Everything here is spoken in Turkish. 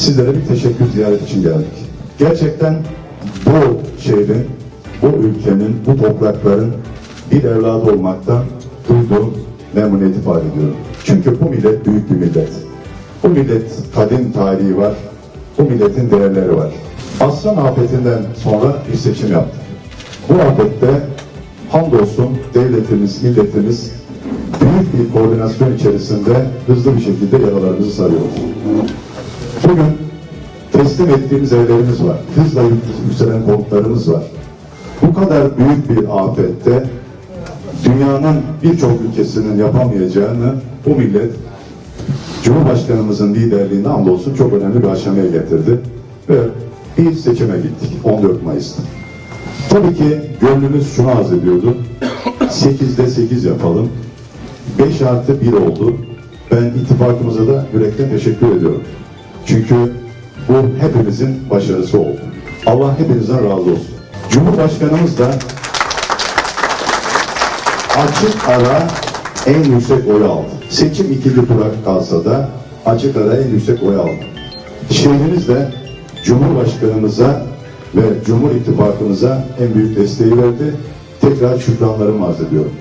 Sizlere bir teşekkür ziyaret için geldik. Gerçekten bu şehrin, bu ülkenin, bu toprakların bir evladı olmaktan duyduğum memnuniyet ifade ediyorum. Çünkü bu millet büyük bir millet. Bu millet kadim tarihi var. Bu milletin değerleri var. Aslan afetinden sonra bir seçim yaptık. Bu afette hamdolsun devletimiz, milletimiz büyük bir koordinasyon içerisinde hızlı bir şekilde yaralarımızı sarıyoruz. Bugün teslim ettiğimiz evlerimiz var. Hızla yükselen konutlarımız var. Bu kadar büyük bir afette dünyanın birçok ülkesinin yapamayacağını bu millet Cumhurbaşkanımızın liderliğinde hamdolsun çok önemli bir aşamaya getirdi. Ve bir seçime gittik 14 Mayıs'ta. Tabii ki gönlümüz şunu arz ediyordu. 8'de 8 yapalım. 5 artı 1 oldu. Ben ittifakımıza da yürekten teşekkür ediyorum. Çünkü bu hepimizin başarısı oldu. Allah hepinizden razı olsun. Cumhurbaşkanımız da açık ara en yüksek oyu aldı. Seçim ikinci tura kalsa da açık ara en yüksek oyu aldı. Şehrimiz de Cumhurbaşkanımıza ve Cumhur İttifakımıza en büyük desteği verdi. Tekrar şükranlarımı arz ediyorum.